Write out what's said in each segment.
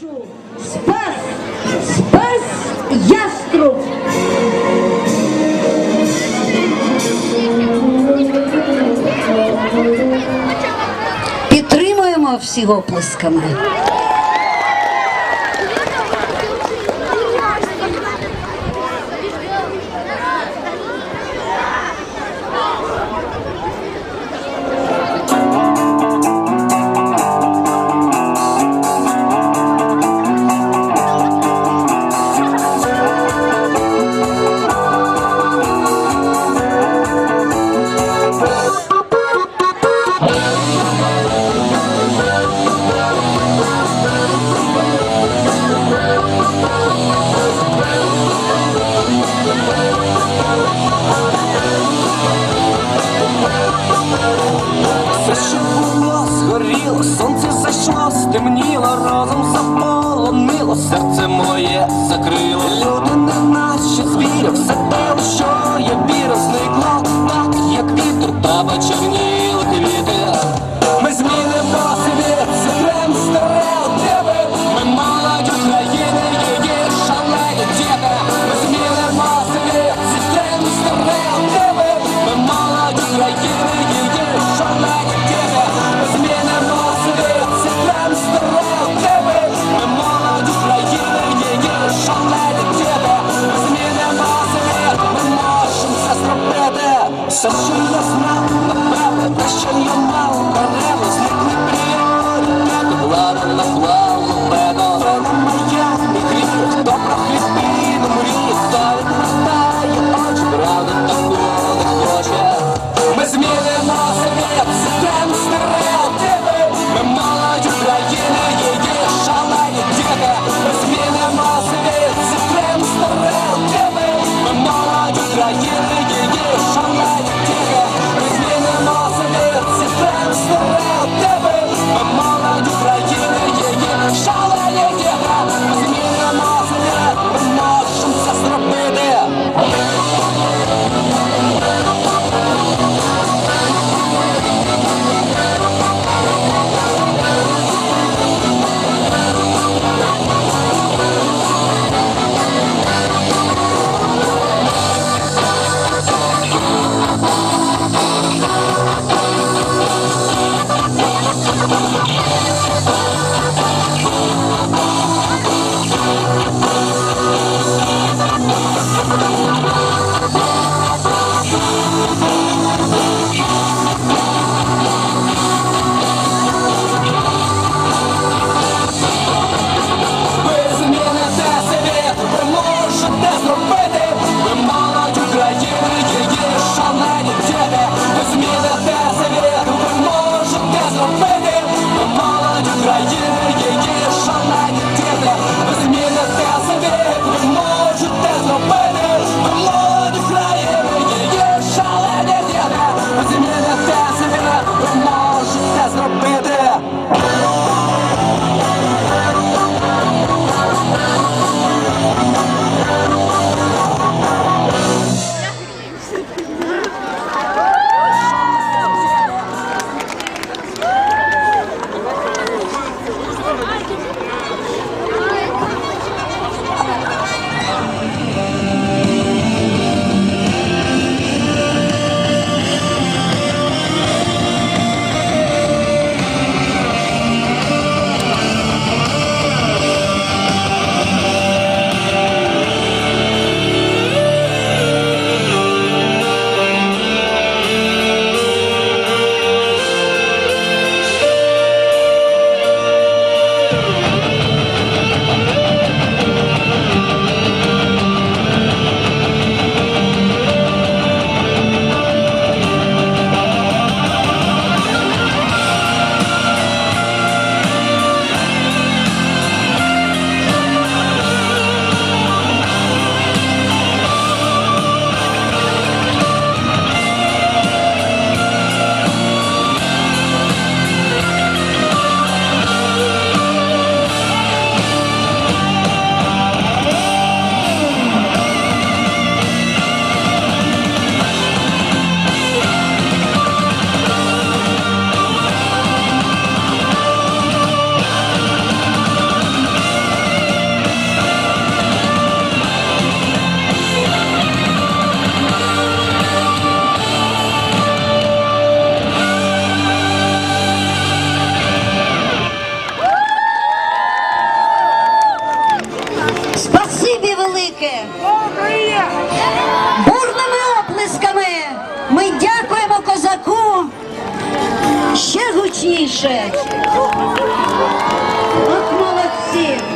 Спас, спас яструб. Підтримуємо всі оплесками. що було, згоріло, сонце зайшло, стемніло, разом заполонило, серце моє закрило. Люди не наші звіри, все те, що я вірю, зникло, так як вітер та вечірні. Більше. От молодці.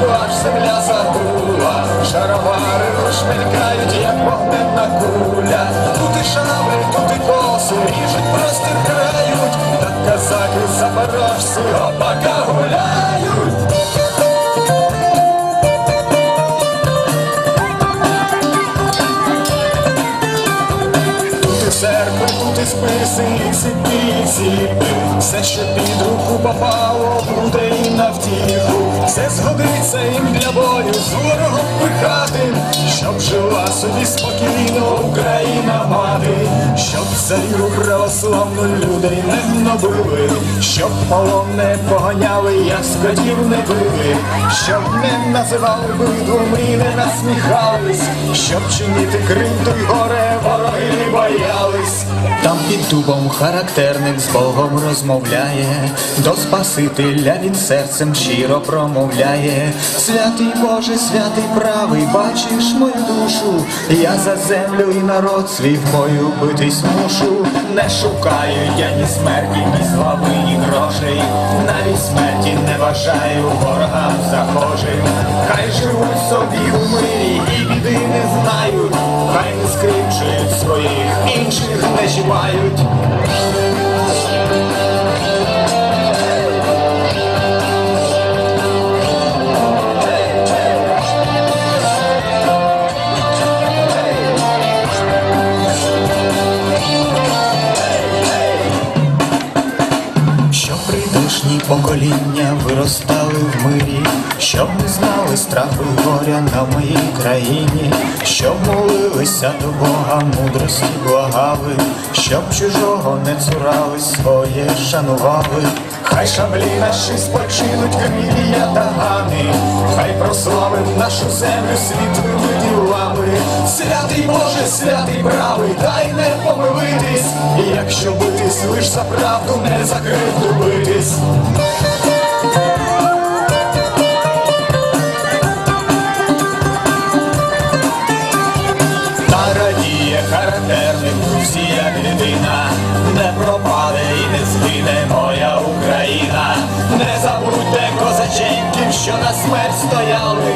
Присядку аж земля загула, шаровари розшмелькають, як вогненна куля. Тут і шабель, тут і коси, ріжуть, простір крають, так казаки запорожці гопака гуляють. Тут і і списи, і і ціпи. Все, що під руку попало, буде і на втіху. Все згодиться їм для бою з ворогом пихати, щоб жила собі спокійно Україна мати, щоб царю православну людей не гнобили, щоб полон не поганяли, як не били, щоб не називали видом і не насміхались, щоб чинити кривду й горе вороги боялись. Там під дубом характерник з Богом розмовляє, до Спасителя він серцем щиро промовляє. Святий Боже, святий правий, бачиш мою душу, я за землю і народ свій в бою битись мушу. Не шукаю я ні смерті, ні слави, ні грошей, навіть смерті не бажаю ворогам захожим. Хай живуть собі у мирі і біди required покоління виростали в мирі, щоб не знали страху і горя на моїй країні, щоб молилися до Бога, мудрості благали, щоб чужого не цурались, своє шанували. Хай шаблі наші спочинуть крилія та гани, хай прославим нашу землю світлими ділами. Святий Боже, святий правий, дай не помилитись, і якщо битись лиш за правду, не закрив битись. Що на смерть стояли,